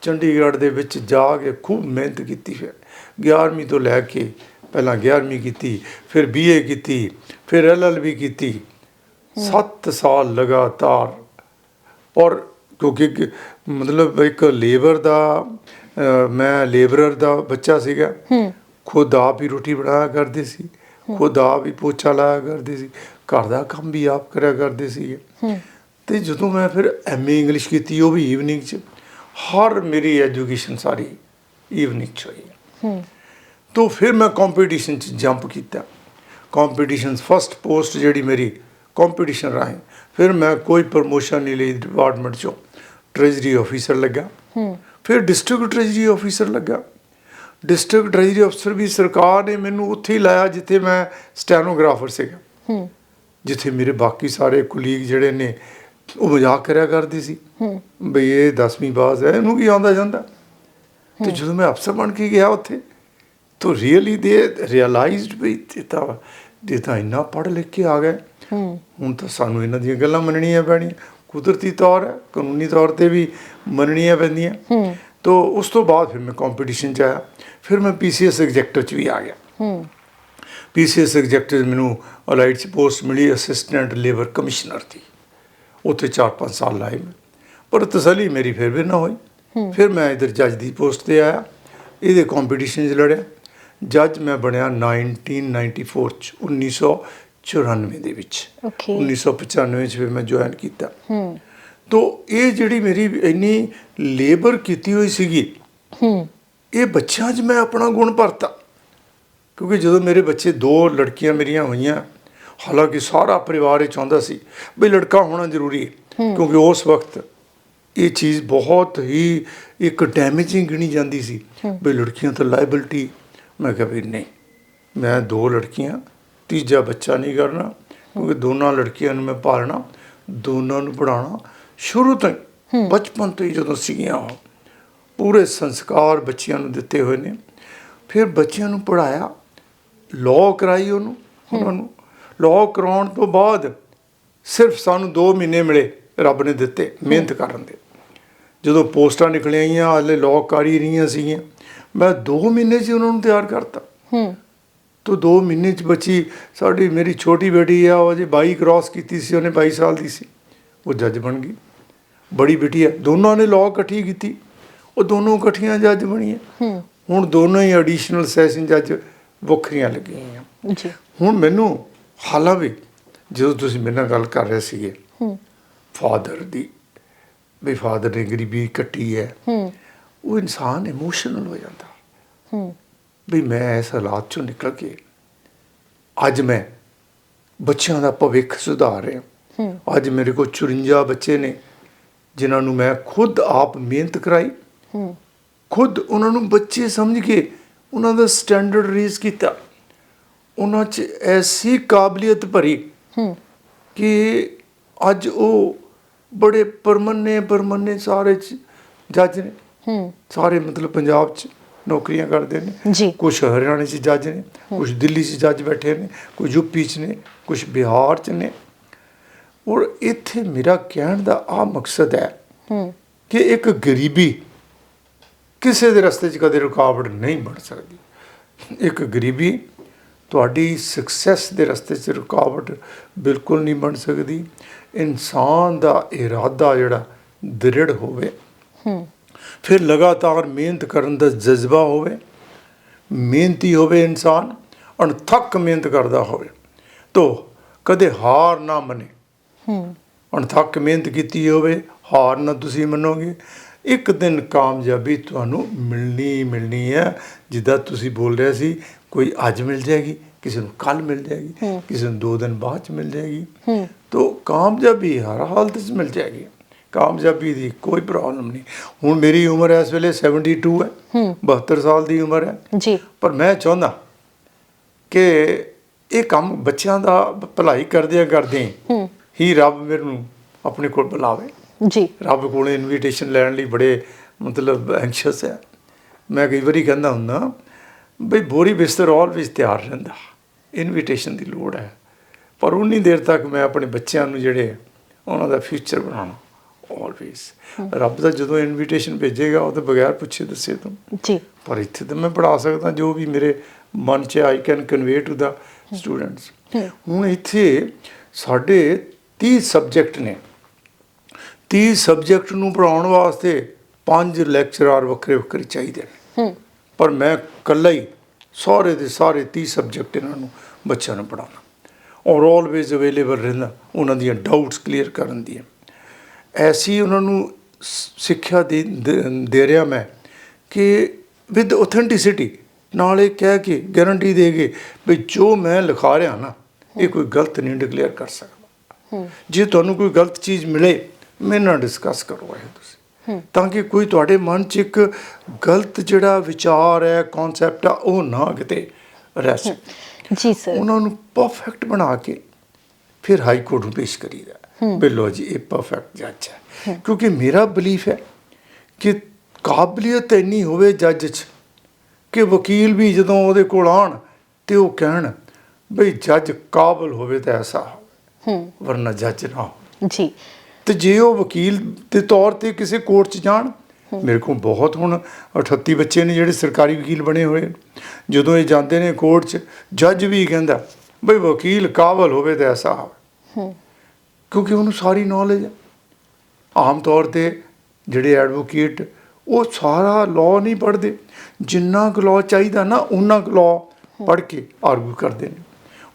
[SPEAKER 2] ਚੰਡੀਗੜ੍ਹ ਦੇ ਵਿੱਚ ਜਾ ਕੇ ਖੂਬ ਮਿਹਨਤ ਕੀਤੀ ਫਿਰ। 11ਵੀਂ ਤੋਂ ਲੈ ਕੇ ਪਹਿਲਾਂ 11ਵੀਂ ਕੀਤੀ ਫਿਰ ਬੀਏ ਕੀਤੀ ਫਿਰ ਐਲਐਲਬੀ ਕੀਤੀ। 7 ਸਾਲ ਲਗਾਤਾਰ। ਔਰ ਕਿਉਂਕਿ ਮਤਲਬ ਇੱਕ ਲੇਬਰ ਦਾ ਮੈਂ ਲੇਬਰਰ ਦਾ ਬੱਚਾ ਸੀਗਾ। ਖੁਦ ਆਪ ਹੀ ਰੋਟੀ ਬਣਾਇਆ ਕਰਦੇ ਸੀ। ਖੁਦ ਆਪ ਹੀ ਪੋਚਾ ਲਾਇਆ ਕਰਦੇ ਸੀ। ਘਰ ਦਾ ਕੰਮ ਵੀ ਆਪ ਕਰਿਆ ਕਰਦੇ ਸੀ। ਤੇ ਜਦੋਂ ਮੈਂ ਫਿਰ ਐਮਏ ਇੰਗਲਿਸ਼ ਕੀਤੀ ਉਹ ਵੀ ਈਵਨਿੰਗ 'ਚ ਹਰ ਮੇਰੀ ਐਜੂਕੇਸ਼ਨ ਸਾਰੀ ਈਵਨਿੰਗ 'ਚ ਹੋਈ।
[SPEAKER 1] ਹੂੰ।
[SPEAKER 2] ਤੋਂ ਫਿਰ ਮੈਂ ਕੰਪੀਟੀਸ਼ਨ 'ਚ ਜੰਪ ਕੀਤਾ। ਕੰਪੀਟੀਸ਼ਨ ਫਸਟ ਪੋਸਟ ਜਿਹੜੀ ਮੇਰੀ ਕੰਪੀਟੀਸ਼ਨ ਰਾਹੀਂ। ਫਿਰ ਮੈਂ ਕੋਈ ਪ੍ਰਮੋਸ਼ਨ ਨਹੀਂ ਲਈ ਡਿਪਾਰਟਮੈਂਟ 'ਚੋਂ। ਟ੍ਰੈਜਰੀ ਆਫੀਸਰ ਲੱਗਾ
[SPEAKER 1] ਹੂੰ।
[SPEAKER 2] ਫਿਰ ਡਿਸਟ੍ਰਿਕਟ ਟ੍ਰੈਜਰੀ ਆਫੀਸਰ ਲੱਗਾ ਡਿਸਟ੍ਰਿਕਟ ਟ੍ਰੈਜਰੀ ਅਫਸਰ ਵੀ ਸਰਕਾਰ ਨੇ ਮੈਨੂੰ ਉੱਥੇ ਹੀ ਲਾਇਆ ਜਿੱਥੇ ਮੈਂ ਸਟੈਨੋਗ੍ਰਾਫਰ ਸੀਗਾ।
[SPEAKER 1] ਹੂੰ।
[SPEAKER 2] ਜਿੱਥੇ ਮੇਰੇ ਬਾਕੀ ਸਾਰੇ ਕੁਲੀਗ ਜਿਹੜੇ ਨੇ ਉਹ ਮਜ਼ਾਕ ਕਰਿਆ ਕਰਦੇ ਸੀ।
[SPEAKER 1] ਹੂੰ।
[SPEAKER 2] ਬਈ ਇਹ 10ਵੀਂ ਪਾਸ ਹੈ ਇਹਨੂੰ ਕੀ ਆਉਂਦਾ ਜਾਂਦਾ? ਤੇ ਜਦੋਂ ਮੈਂ ਅਫਸਰ ਬਣ ਕੇ ਗਿਆ ਉੱਥੇ ਤਾਂ ਰੀਅਲੀ ਦੇ ਰਿਅਲਾਈਜ਼ਡ ਵੀ ਤਾਂ ਇਹ ਤਾਂ ਇੰਨਾ ਪੜ੍ਹ ਲਿਖ ਕੇ ਆ ਗਏ।
[SPEAKER 1] ਹੂੰ।
[SPEAKER 2] ਹੁਣ ਤਾਂ ਸਾਨੂੰ ਇਹਨਾਂ ਦੀਆਂ ਗੱਲਾਂ ਮੰਨਣੀਆਂ ਪੈਣੀਆਂ। ਕੁਦਰਤੀ ਤੌਰ ਹੈ ਕਾਨੂੰਨੀ ਤੌਰ ਤੇ ਵੀ ਮੰਨਣੀਆਂ ਪੈਂਦੀਆਂ।
[SPEAKER 1] ਹੂੰ।
[SPEAKER 2] ਤੋ ਉਸ ਤੋਂ ਬਾਅਦ ਫਿਰ ਮੈਂ ਕੰਪੀਟੀਸ਼ਨ ਚ ਆਇਆ। ਫਿਰ ਮੈਂ ਪੀਸੀਐਸ ਐਗਜ਼ੈਕਟਿਵ ਚ ਵੀ ਆ ਗਿਆ।
[SPEAKER 1] ਹੂੰ।
[SPEAKER 2] ਪੀਸੀਐਸ ਐਗਜ਼ੈਕਟਿਵ ਮੈਨੂੰ ਅਲਾਈਡ ਚ ਪੋਸਟ ਮਿਲੀ ਅਸਿਸਟੈਂਟ ਲੇਬਰ ਕਮਿਸ਼ਨਰ ਦੀ। ਉੱਥੇ 4-5 ਸਾਲ ਲਾਏ ਮੈਂ। ਪਰ ਤਸੱਲੀ ਮੇਰੀ ਫਿਰ ਵੀ ਨਾ ਹੋਈ। ਫਿਰ ਮੈਂ ਇਧਰ ਜੱਜ ਦੀ ਪੋਸਟ ਤੇ ਆਇਆ। ਇਹਦੇ ਕੰਪੀਟੀਸ਼ਨ 'ਚ ਲੜਿਆ। ਜੱਜ ਮੈਂ ਬਣਿਆ 1994 ਚ 94 ਦੇ ਵਿੱਚ।
[SPEAKER 1] ਓਕੇ
[SPEAKER 2] 1995 ਚ ਫਿਰ ਮੈਂ ਜੁਆਇਨ ਕੀਤਾ।
[SPEAKER 1] ਹੂੰ।
[SPEAKER 2] ਤੋ ਇਹ ਜਿਹੜੀ ਮੇਰੀ ਇੰਨੀ ਲੇਬਰ ਕੀਤੀ ਹੋਈ ਸੀਗੀ
[SPEAKER 1] ਹੂੰ।
[SPEAKER 2] ਇਹ ਬੱਚਿਆਂ 'ਚ ਮੈਂ ਆਪਣਾ ਗੁਣ ਭਰਤਾ। ਕਿਉਂਕਿ ਜਦੋਂ ਮੇਰੇ ਬੱਚੇ ਦੋ ਲੜਕੀਆਂ ਮੇਰੀਆਂ ਹੋਈਆਂ ਹਾਲਾਂਕਿ ਸਾਰਾ ਪਰਿਵਾਰ ਇਹ ਚਾਹੁੰਦਾ ਸੀ ਵੀ ਲੜਕਾ ਹੋਣਾ ਜ਼ਰੂਰੀ ਹੈ। ਕਿਉਂਕਿ ਉਸ ਵਕਤ ਇਹ ਚੀਜ਼ ਬਹੁਤ ਹੀ ਇੱਕ ਡੈਮੇਜਿੰਗ ਗਿਣੀ ਜਾਂਦੀ ਸੀ ਵੀ ਲੜਕੀਆਂ ਤਾਂ ਲਾਇਬਿਲਟੀ ਮੈਂ ਕਿਹਾ ਵੀ ਨਹੀਂ ਮੈਂ ਦੋ ਲੜਕੀਆਂ ਤੀਜਾ ਬੱਚਾ ਨਹੀਂ ਕਰਨਾ ਕਿਉਂਕਿ ਦੋਨਾਂ ਲੜਕੀਆਂ ਨੂੰ ਮੈਂ ਪਾਲਣਾ ਦੋਨਾਂ ਨੂੰ ਪੜਾਉਣਾ ਸ਼ੁਰੂ ਤੋਂ ਹੀ ਬਚਪਨ ਤੋਂ ਹੀ ਜਦੋਂ ਸੀਗੀਆਂ ਪੂਰੇ ਸੰਸਕਾਰ ਬੱਚਿਆਂ ਨੂੰ ਦਿੱਤੇ ਹੋਏ ਨੇ। ਫਿਰ ਬੱਚਿਆਂ ਨੂੰ ਪੜਾਇਆ ਲਾਅ ਕਰਾਈ ਉਹਨੂੰ ਉਹਨਾਂ ਨੂੰ। ਲਾਅ ਕਰਾਉਣ ਤੋਂ ਬਾਅਦ ਸਿਰਫ ਸਾਨੂੰ 2 ਮਹੀਨੇ ਮਿਲੇ ਰੱਬ ਨੇ ਦਿੱਤੇ ਮਿਹਨਤ ਕਰਨ ਦੇ। ਜਦੋਂ ਪੋਸਟਾਂ ਨਿਕਲ ਆਈਆਂ ਹਲੇ ਲਾਅ ਕਰ ਹੀ ਰਹੀਆਂ ਸੀਗੀਆਂ। ਮੈਂ 2 ਮਹੀਨੇ 'ਚ ਉਹਨਾਂ ਨੂੰ ਤਿਆਰ ਕਰਤਾ।
[SPEAKER 1] ਹੂੰ।
[SPEAKER 2] ਤੋ 2 ਮਹੀਨੇ 'ਚ ਬੱਚੀ ਸਾਡੀ ਮੇਰੀ ਛੋਟੀ ਬੇਟੀ ਆ ਉਹ ਜੇ 22 ਕ੍ਰਾਸ ਕੀਤੀ ਸੀ ਉਹਨੇ 22 ਸਾਲ ਦੀ ਸੀ। ਉਹ ਜੱਜ ਬਣ ਗਈ। ਬੜੀ ਬੇਟੀ ਆ। ਦੋਨਾਂ ਨੇ ਲਾਅ ਇਕੱਠੀ ਕੀਤੀ। ਉਹ ਦੋਨੋਂ ਇਕੱਠੀਆਂ ਜੱਜ ਬਣੀਆਂ। ਹੁਣ ਦੋਨੋਂ ਹੀ ਐਡੀਸ਼ਨਲ ਸੈਸ਼ਨ ਜੱਜ ਵੱਖਰੀਆਂ ਲੱਗੀਆਂ
[SPEAKER 1] ਜੀ।
[SPEAKER 2] ਹੁਣ ਮੈਨੂੰ ਹਾਲਾਂ ਵੀ ਜਦੋਂ ਤੁਸੀਂ ਮੇਰੇ ਨਾਲ ਗੱਲ ਕਰ ਰਹੇ ਸੀਗੇ।
[SPEAKER 1] ਹੂੰ।
[SPEAKER 2] ਫਾਦਰ ਦੀ। ਵੀ ਫਾਦਰ ਨੇ ਗਰੀਬੀ ਕੱਟੀ ਹੈ।
[SPEAKER 1] ਹੂੰ।
[SPEAKER 2] ਉਹ ਇਨਸਾਨ ਇਮੋਸ਼ਨਲ ਹੋ ਜਾਂਦਾ।
[SPEAKER 1] ਹੂੰ।
[SPEAKER 2] ਵੀ ਮੈਂ ਇਸ ਹਾਲਾਤ ਚੋਂ ਨਿਕਲ ਕੇ ਅੱਜ ਮੈਂ ਬੱਚਿਆਂ ਦਾ ਭਵਿੱਖ ਸੁਧਾਰ ਰਿਹਾ।
[SPEAKER 1] ਹੂੰ।
[SPEAKER 2] ਅੱਜ ਮੇਰੇ ਕੋਲ 54 ਬੱਚੇ ਨੇ ਜਿਨ੍ਹਾਂ ਨੂੰ ਮੈਂ ਖੁਦ ਆਪ ਮਿਹਨਤ ਕਰਾਈ।
[SPEAKER 1] ਹੂੰ।
[SPEAKER 2] ਖੁਦ ਉਹਨਾਂ ਨੂੰ ਬੱਚੇ ਸਮਝ ਕੇ ਉਹਨਾਂ ਦਾ ਸਟੈਂਡਰਡ ਰੇਜ਼ ਕੀਤਾ। ਉਹਨਾਂ 'ਚ ਐਸੀ ਕਾਬਲੀਅਤ ਭਰੀ
[SPEAKER 1] ਹੂੰ।
[SPEAKER 2] ਕਿ ਅੱਜ ਉਹ ਬੜੇ ਪਰਮੰਨੇ ਪਰਮੰਨੇ ਸਾਰੇ ਚ ਜੱਜ ਨੇ।
[SPEAKER 1] ਹੂੰ।
[SPEAKER 2] ਸਾਰੇ ਮਤਲਬ ਪੰਜਾਬ 'ਚ ਨੌਕਰੀਆਂ ਕਰਦੇ ਨੇ। ਕੁਝ ਹਰਿਆਣੇ 'ਚ ਜੱਜ ਨੇ ਕੁਝ ਦਿੱਲੀ 'ਚ ਜੱਜ ਬੈਠੇ ਨੇ ਕੁਝ ਯੂਪੀ 'ਚ ਨੇ ਕੁਝ ਬਿਹਾਰ 'ਚ ਨੇ। ਔਰ ਇੱਥੇ ਮੇਰਾ ਕਹਿਣ ਦਾ ਆ ਮਕਸਦ ਹੂੰ ਕਿ ਇੱਕ ਗਰੀਬੀ ਕਿਸੇ ਦੇ ਰਸਤੇ 'ਚ ਕਦੇ ਰੁਕਾਵਟ ਨਹੀਂ ਬਣ ਸਕਦੀ। ਇੱਕ ਗਰੀਬੀ ਤੁਹਾਡੀ ਸਕਸੈਸ ਦੇ ਰਸਤੇ 'ਚ ਰੁਕਾਵਟ ਬਿਲਕੁਲ ਨਹੀਂ ਬਣ ਸਕਦੀ। ਇਨਸਾਨ ਦਾ ਇਰਾਦਾ ਜਿਹੜਾ ਦ੍ਰਿੜ ਹੋਵੇ
[SPEAKER 1] ਹੂੰ।
[SPEAKER 2] ਫਿਰ ਲਗਾਤਾਰ ਮਿਹਨਤ ਕਰਨ ਦਾ ਜਜ਼ਬਾ ਹੋਵੇ ਮਿਹਨਤੀ ਹੋਵੇ ਇਨਸਾਨ ਅਣਥੱਕ ਮਿਹਨਤ ਕਰਦਾ ਹੋਵੇ ਤੋ ਕਦੇ ਹਾਰ ਨਾ ਮੰਨੇ।
[SPEAKER 1] ਹੂੰ।
[SPEAKER 2] ਅਣਥੱਕ ਮਿਹਨਤ ਕੀਤੀ ਹੋਵੇ ਹਾਰ ਨਾ ਤੁਸੀਂ ਮੰਨੋਗੇ। ਇੱਕ ਦਿਨ ਕਾਮਯਾਬੀ ਤੁਹਾਨੂੰ ਮਿਲਣੀ ਮਿਲਣੀ ਹੈ ਜਿੱਦਾਂ ਤੁਸੀਂ ਬੋਲ ਰਹੇ ਸੀ ਕੋਈ ਅੱਜ ਮਿਲ ਜਾਏਗੀ ਕਿਸੇ ਨੂੰ ਕੱਲ ਮਿਲ ਜਾਏਗੀ। ਕਿਸੇ ਨੂੰ ਦੋ ਦਿਨ ਬਾਅਦ ਚ ਮਿਲ ਜਾਏਗੀ।
[SPEAKER 1] ਹੂੰ।
[SPEAKER 2] ਤੋ ਕਾਮਯਾਬੀ ਹਰ ਹਾਲਤ 'ਚ ਮਿਲ ਜਾਏਗੀ। ਕਾਮਯਾਬੀ ਦੀ ਕੋਈ ਪ੍ਰੋਬਲਮ ਨਹੀਂ। ਹੁਣ ਮੇਰੀ ਉਮਰ ਇਸ ਵੇਲੇ 72 ਹੈ
[SPEAKER 1] ਹੂੰ।
[SPEAKER 2] 72 ਸਾਲ ਦੀ ਉਮਰ ਹੈ।
[SPEAKER 1] ਜੀ।
[SPEAKER 2] ਪਰ ਮੈਂ ਚਾਹੁੰਦਾ ਕਿ ਇਹ ਕੰਮ ਬੱਚਿਆਂ ਦਾ ਭਲਾਈ ਕਰਦਿਆਂ ਕਰਦੇ
[SPEAKER 1] ਹੂੰ
[SPEAKER 2] ਹੀ। ਰੱਬ ਮੈਨੂੰ ਆਪਣੇ ਕੋਲ ਬੁਲਾਵੇ।
[SPEAKER 1] ਜੀ।
[SPEAKER 2] ਰੱਬ ਕੋਲ ਇਨਵੀਟੇਸ਼ਨ ਲੈਣ ਲਈ ਬੜੇ ਮਤਲਬ ਐਂਸ਼ੀਅਸ ਹੈ। ਮੈਂ ਕਈ ਵਾਰੀ ਕਹਿੰਦਾ ਹੁੰਦਾ ਬਈ ਬੋਰੀ ਬਿਸਤਰ ਆਲਵੇਜ਼ ਤਿਆਰ ਰਹਿੰਦਾ। ਇਨਵੀਟੇਸ਼ਨ ਦੀ ਲੋੜ ਹੈ। ਪਰ ਉਨੀ ਦੇਰ ਤੱਕ ਮੈਂ ਆਪਣੇ ਬੱਚਿਆਂ ਨੂੰ ਜਿਹੜੇ ਉਹਨਾਂ ਦਾ ਫਿਊਚਰ ਬਣਾਉਣਾ। ਆਲਵੇਜ਼ ਰੱਬ ਦਾ ਜਦੋਂ ਇਨਵੀਟੇਸ਼ਨ ਭੇਜੇਗਾ ਉਹ ਤਾਂ ਬਗੈਰ ਪੁੱਛੇ ਦੱਸੇ ਤੋਂ।
[SPEAKER 1] ਜੀ।
[SPEAKER 2] ਪਰ ਇੱਥੇ ਤਾਂ ਮੈਂ ਪੜਾ ਸਕਦਾ ਜੋ ਵੀ ਮੇਰੇ ਮਨ 'ਚ I can convey to the students ਹੁਣ ਇੱਥੇ ਸਾਡੇ 30 ਸਬਜੈਕਟ ਨੇ। 30 ਸਬਜੈਕਟ ਨੂੰ ਪੜਾਉਣ ਵਾਸਤੇ ਪੰਜ ਲੈਕਚਰਰ ਵੱਖਰੇ ਵੱਖਰੇ ਚਾਹੀਦੇ ਨੇ। ਪਰ ਮੈਂ ਇਕੱਲਾ ਹੀ ਸਾਰੇ ਦੇ ਸਾਰੇ 30 ਸਬਜੈਕਟ ਇਹਨਾਂ ਨੂੰ ਬੱਚਿਆਂ ਨੂੰ ਪੜਾਉਣਾ ਔਰ ਆਲਵੇਜ਼ ਅਵੇਲੇਬਲ ਰਹਿਣਾ ਉਹਨਾਂ ਦੀਆਂ ਡਾਊਟਸ ਕਲੀਅਰ ਕਰਨ ਦੀਆਂ ਐਸੀ ਉਹਨਾਂ ਨੂੰ ਸਿੱਖਿਆ ਦੇ ਦੇ- ਰਿਹਾ ਮੈਂ ਕਿ ਵਿਦ ਆਥੈਂਟਿਸਿਟੀ ਨਾਲੇ ਕਹਿ ਕੇ ਗਾਰੰਟੀ ਦੇ ਕੇ ਵੀ ਜੋ ਮੈਂ ਲਿਖਾ ਰਿਹਾ ਨਾ ਇਹ ਕੋਈ ਗਲਤ ਨਹੀਂ ਡਿਕਲੇਅਰ ਕਰ ਸਕਦਾ। ਜੇ ਤੁਹਾਨੂੰ ਕੋਈ ਗਲਤ ਚੀਜ਼ ਮਿਲੇ ਮੇਰੇ ਨਾਲ ਡਿਸਕਸ ਕਰੋ ਇਹ ਤੁਸੀਂ। ਤਾਂ ਕਿ ਕੋਈ ਤੁਹਾਡੇ ਮਨ 'ਚ ਇੱਕ ਗਲਤ ਜਿਹੜਾ ਵਿਚਾਰ ਹੈ ਕਨਸੈਪਟ ਆ ਉਹ ਨਾ ਕਿਤੇ ਰਹਿ ਸਕੇ
[SPEAKER 1] ਜੀ ਸਰ
[SPEAKER 2] ਉਹਨਾਂ ਨੂੰ ਪਰਫੈਕਟ ਬਣਾ ਕੇ ਫਿਰ ਹਾਈ ਕੋਰਟ ਨੂੰ ਪੇਸ਼ ਕਰੀਦਾ। ਬਿਲੋ ਜੀ ਇਹ ਪਰਫੈਕਟ ਜੱਜ ਹੈ। ਕਿਉਂਕਿ ਮੇਰਾ ਬਲੀਫ ਹੈ ਕਿ ਕਾਬਲੀਅਤ ਇੰਨੀ ਹੋਵੇ ਜੱਜ 'ਚ ਕਿ ਵਕੀਲ ਵੀ ਜਦੋਂ ਉਹਦੇ ਕੋਲ ਆਣ ਤੇ ਉਹ ਕਹਿਣ ਬਈ ਜੱਜ ਕਾਬਲ ਹੋਵੇ ਤਾਂ ਐਸਾ ਹੋਵੇ
[SPEAKER 1] ਹੂੰ।
[SPEAKER 2] ਵਰਨਾ ਜੱਜ ਨਾ ਹੋਵੇ।
[SPEAKER 1] ਜੀ।
[SPEAKER 2] ਤੇ ਜੇ ਉਹ ਵਕੀਲ ਦੇ ਤੌਰ ਤੇ ਕਿਸੇ ਕੋਰਟ 'ਚ ਜਾਣ ਮੇਰੇ ਕੋਲ ਬਹੁਤ ਹੁਣ 38 ਬੱਚੇ ਨੇ ਜਿਹੜੇ ਸਰਕਾਰੀ ਵਕੀਲ ਬਣੇ ਹੋਏ। ਜਦੋਂ ਇਹ ਜਾਂਦੇ ਨੇ ਕੋਰਟ 'ਚ ਜੱਜ ਵੀ ਕਹਿੰਦਾ ਬਈ ਵਕੀਲ ਕਾਬਲ ਹੋਵੇ ਤਾਂ ਐਸਾ ਹੋਵੇ।
[SPEAKER 1] ਹੂੰ।
[SPEAKER 2] ਕਿਉਂਕਿ ਉਹਨੂੰ ਸਾਰੀ ਨੌਲੇਜ ਹੈ। ਆਮ ਤੌਰ ਤੇ ਜਿਹੜੇ ਐਡਵੋਕੇਟ ਉਹ ਸਾਰਾ ਲਾਅ ਨਹੀਂ ਪੜ੍ਹਦੇ। ਜਿੰਨਾ ਕੁ ਲਾਅ ਚਾਹੀਦਾ ਨਾ ਉਹਨਾਂ ਕੁ ਲਾਅ ਪੜ੍ਹ ਕੇ ਆਰਗੂ ਕਰਦੇ ਨੇ।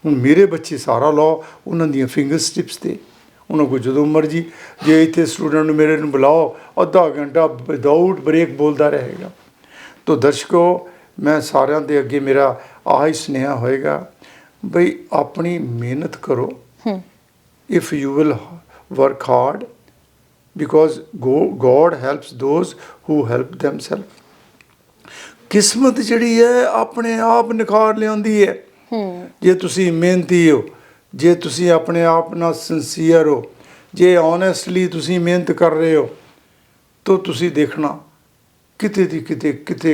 [SPEAKER 2] ਹੁਣ ਮੇਰੇ ਬੱਚੇ ਸਾਰਾ ਲਾ ਉਹਨਾਂ ਦੀਆਂ ਫਿੰਗਰ ਸਟਿਪਸ ਤੇ। ਉਹਨਾਂ ਕੋਲ ਜਦੋਂ ਮਰਜ਼ੀ, ਜੇ ਇੱਥੇ ਸਟੂਡੈਂਟ ਨੂੰ ਮੇਰੇ ਨੂੰ ਬੁਲਾਓ, ਅੱਧਾ ਘੰਟਾ ਵਿਦਆਊਟ ਬ੍ਰੇਕ ਬੋਲਦਾ ਰਹੇਗਾ। ਤੋ ਦਰਸ਼ਕੋ, ਮੈਂ ਸਾਰਿਆਂ ਦੇ ਅੱਗੇ ਮੇਰਾ ਆਹੀ ਸੁਨੇਹਾ ਹੋਏਗਾ, ਬਈ ਆਪਣੀ ਮਿਹਨਤ ਕਰੋ। If you will work hard because go- God helps those who help themselves. ਕਿਸਮਤ ਜਿਹੜੀ ਹੈ ਆਪਣੇ ਆਪ ਨਿਖਾਰ ਲਿਆਉਂਦੀ ਹੈ। ਜੇ ਤੁਸੀਂ ਮਿਹਨਤੀ ਹੋ ਜੇ ਤੁਸੀਂ ਆਪਣੇ ਆਪ ਨਾਲ ਸਿੰਸੀਅਰ ਹੋ ਜੇ ਓਨੈਸਟਲੀ ਤੁਸੀਂ ਮਿਹਨਤ ਕਰ ਰਹੇ ਹੋ ਤਾਂ ਤੁਸੀਂ ਦੇਖਣਾ ਕਿਤੇ ਦੀ ਕਿਤੇ ਕਿਤੇ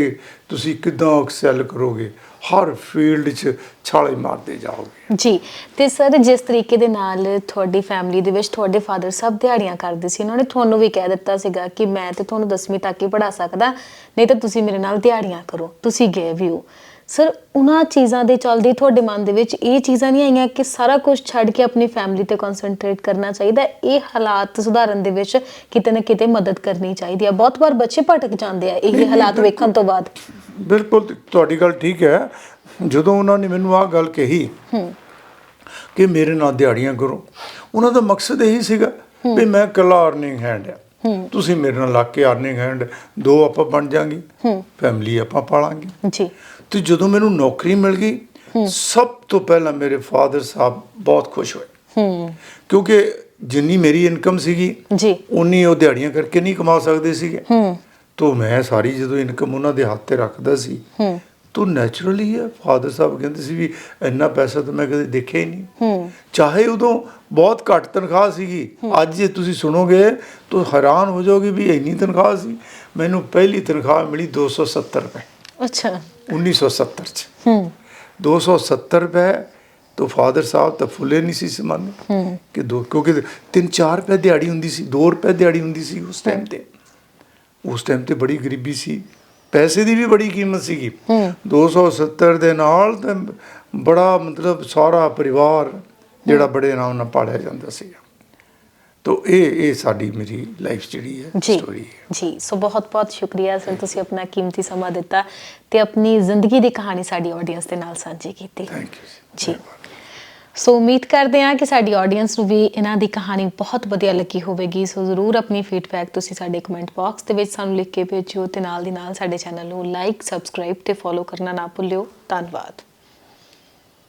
[SPEAKER 2] ਤੁਸੀਂ ਕਿਦਾਂ ਐਕਸੈਲ ਕਰੋਗੇ, ਹਰ ਫੀਲਡ 'ਚ ਛਾਲੇ ਮਾਰਦੇ ਜਾਓਗੇ।
[SPEAKER 1] ਜੀ, ਤੇ ਸਰ ਜਿਸ ਤਰੀਕੇ ਦੇ ਨਾਲ ਤੁਹਾਡੀ ਫੈਮਿਲੀ ਦੇ ਵਿੱਚ ਤੁਹਾਡੇ ਫਾਦਰ ਸਭ ਦਿਹਾੜੀਆਂ ਕਰਦੇ ਸੀ, ਉਹਨਾਂ ਨੇ ਤੁਹਾਨੂੰ ਵੀ ਕਹਿ ਦਿੱਤਾ ਸੀਗਾ ਕਿ ਮੈਂ ਤੇ ਤੁਹਾਨੂੰ 10ਵੀਂ ਤੱਕ ਹੀ ਪੜਾ ਸਕਦਾ, ਨਹੀਂ ਤਾਂ ਤੁਸੀਂ ਮੇਰੇ ਨਾਲ ਦਿਹਾੜੀਆਂ ਕਰੋ, ਤੁਸੀਂ ਗਏ ਵੀ ਹੋ। ਸਰ ਉਹਨਾਂ ਚੀਜ਼ਾਂ ਦੇ ਚੱਲਦੇ ਤੁਹਾਡੇ ਮਨ ਦੇ ਵਿੱਚ ਇਹ ਚੀਜ਼ਾਂ ਨਹੀਂ ਆਈਆਂ ਕਿ ਸਾਰਾ ਕੁਝ ਛੱਡ ਕੇ ਆਪਣੀ ਫੈਮਿਲੀ ਤੇ ਕਨਸੈਂਟਰੇਟ ਕਰਨਾ ਚਾਹੀਦਾ? ਇਹ ਹਾਲਾਤ ਸੁਧਾਰਨ ਦੇ ਵਿੱਚ ਕਿਤੇ ਨਾ ਕਿਤੇ ਮਦਦ ਕਰਨੀ ਚਾਹੀਦੀ ਹੈ ਬਹੁਤ ਵਾਰ ਬੱਚੇ ਭਟਕ ਜਾਂਦੇ ਆ ਇਹ ਹਾਲਾਤ ਵੇਖਣ ਤੋਂ ਬਾਅਦ।
[SPEAKER 2] ਬਿਲਕੁਲ ਤੁਹਾਡੀ ਗੱਲ ਠੀਕ ਹੈ। ਜਦੋਂ ਉਹਨਾਂ ਨੇ ਮੈਨੂੰ ਆਹ ਗੱਲ ਕਹੀ ਕਿ ਮੇਰੇ ਨਾਲ ਦਿਹਾੜੀਆਂ ਕਰੋ ਉਹਨਾਂ ਦਾ ਮਕਸਦ ਇਹੀ ਸੀਗਾ ਵੀ ਮੈਂ ਇਕੱਲਾ ਅਰਨਿੰਗ ਹੈਂਡ ਆ। ਤੁਸੀਂ ਮੇਰੇ ਨਾਲ ਲੱਗ ਕੇ ਅਰਨਿੰਗ ਹੈਂਡ ਦੋ ਆਪਾਂ ਬਣ ਜਾਾਂਗੇ। ਫੈਮਿਲੀ ਆਪਾਂ ਪਾਲਾਂਗੇ।
[SPEAKER 1] ਜੀ।
[SPEAKER 2] ਤੇ ਜਦੋਂ ਮੈਨੂੰ ਨੌਕਰੀ ਮਿਲ ਗਈ ਸਭ ਤੋਂ ਪਹਿਲਾਂ ਮੇਰੇ ਫਾਦਰ ਸਾਹਿਬ ਬਹੁਤ ਖੁਸ਼ ਹੋਏ।
[SPEAKER 1] ਹੂੰ।
[SPEAKER 2] ਕਿਉਂਕਿ ਜਿੰਨੀ ਮੇਰੀ ਇਨਕਮ ਸੀਗੀ
[SPEAKER 1] ਜੀ।
[SPEAKER 2] ਉਨੀ ਉਹ ਦਿਹਾੜੀਆਂ ਕਰਕੇ ਨਹੀਂ ਕਮਾ ਸਕਦੇ ਸੀਗੇ।
[SPEAKER 1] ਹੂੰ।
[SPEAKER 2] ਤੋ ਮੈਂ ਸਾਰੀ ਜਦੋਂ ਇਨਕਮ ਉਹਨਾਂ ਦੇ ਹੱਥ ਤੇ ਰੱਖਦਾ ਸੀ
[SPEAKER 1] ਹੂੰ।
[SPEAKER 2] ਤੋ ਨੈਚੁਰਲੀ ਹੈ ਫਾਦਰ ਸਾਹਿਬ ਕਹਿੰਦੇ ਸੀ ਵੀ ਇੰਨਾ ਪੈਸਾ ਤਾਂ ਮੈਂ ਕਦੇ ਦੇਖਿਆ ਹੀ ਨਹੀਂ।
[SPEAKER 1] ਹੂੰ।
[SPEAKER 2] ਚਾਹੇ ਉਦੋਂ ਬਹੁਤ ਘੱਟ ਤਨਖਾਹ ਸੀਗੀ ਅੱਜ ਜੇ ਤੁਸੀਂ ਸੁਣੋਗੇ ਤਾਂ ਹੈਰਾਨ ਹੋ ਜਾਓਗੇ ਵੀ ਇੰਨੀ ਤਨਖਾਹ ਸੀ। ਮੈਨੂੰ ਪਹਿਲੀ ਤਨਖਾਹ ਮਿਲੀ 270 ਰੁਪਏ।
[SPEAKER 1] ਅੱਛਾ।
[SPEAKER 2] 1970 ਚ।
[SPEAKER 1] ਹੂੰ।
[SPEAKER 2] 270 ਰੁਪਏ ਤੋਂ ਫਾਦਰ ਸਾਹਿਬ ਤਾਂ ਫੁੱਲੇ ਨਹੀਂ ਸੀ ਸਮਾਨੇ ਕਿ ਦੋ ਕਿਉਂਕਿ 3-4 ਰੁਪਏ ਦਿਹਾੜੀ ਹੁੰਦੀ ਸੀ 2 ਰੁਪਏ ਦਿਹਾੜੀ ਹੁੰਦੀ ਸੀ ਉਸ ਟਾਈਮ ਤੇ। ਉਸ ਟਾਈਮ ਤੇ ਬੜੀ ਗਰੀਬੀ ਸੀ। ਪੈਸੇ ਦੀ ਵੀ ਬੜੀ ਕੀਮਤ ਸੀਗੀ। 270 ਦੇ ਨਾਲ ਤੇ ਬੜਾ ਮਤਲਬ ਸਾਰਾ ਪਰਿਵਾਰ ਜਿਹੜਾ ਬੜੇ ਆਰਾਮ ਨਾਲ ਪਾਲਿਆ ਜਾਂਦਾ ਸੀਗਾ। ਤੋ ਇਹ ਇਹ ਸਾਡੀ ਮੇਰੀ ਲਾਈਫ ਜਿਹੜੀ ਹੈ ਸਟੋਰੀ ਹੈ।
[SPEAKER 1] ਜੀ। ਸੋ ਬਹੁਤ ਬਹੁਤ ਸ਼ੁਕਰੀਆ ਸਰ ਤੁਸੀਂ ਆਪਣਾ ਕੀਮਤੀ ਸਮਾਂ ਦਿੱਤਾ ਤੇ ਆਪਣੀ ਜ਼ਿੰਦਗੀ ਦੀ ਕਹਾਣੀ ਸਾਡੀ ਆਡੀਅנס ਦੇ ਨਾਲ ਸਾਂਝੀ ਕੀਤੀ।
[SPEAKER 2] ਥੈਂਕ ਯੂ
[SPEAKER 1] ਜੀ। ਸੋ ਉਮੀਦ ਕਰਦੇ ਹਾਂ ਕਿ ਸਾਡੀ ਆਡੀਅנס ਨੂੰ ਵੀ ਇਹਨਾਂ ਦੀ ਕਹਾਣੀ ਬਹੁਤ ਵਧੀਆ ਲੱਗੀ ਹੋਵੇਗੀ। ਸੋ ਜ਼ਰੂਰ ਆਪਣੀ ਫੀਡਬੈਕ ਤੁਸੀਂ ਸਾਡੇ ਕਮੈਂਟ ਬਾਕਸ ਦੇ ਵਿੱਚ ਸਾਨੂੰ ਲਿਖ ਕੇ ਭੇਜਿਓ ਤੇ ਨਾਲ ਦੀ ਨਾਲ ਸਾਡੇ ਚੈਨਲ ਨੂੰ ਲਾਈਕ ਸਬਸਕ੍ਰਾਈਬ ਤੇ ਫੋਲੋ ਕਰਨਾ ਨਾ ਭੁੱਲਿਓ। ਧੰਨਵਾਦ।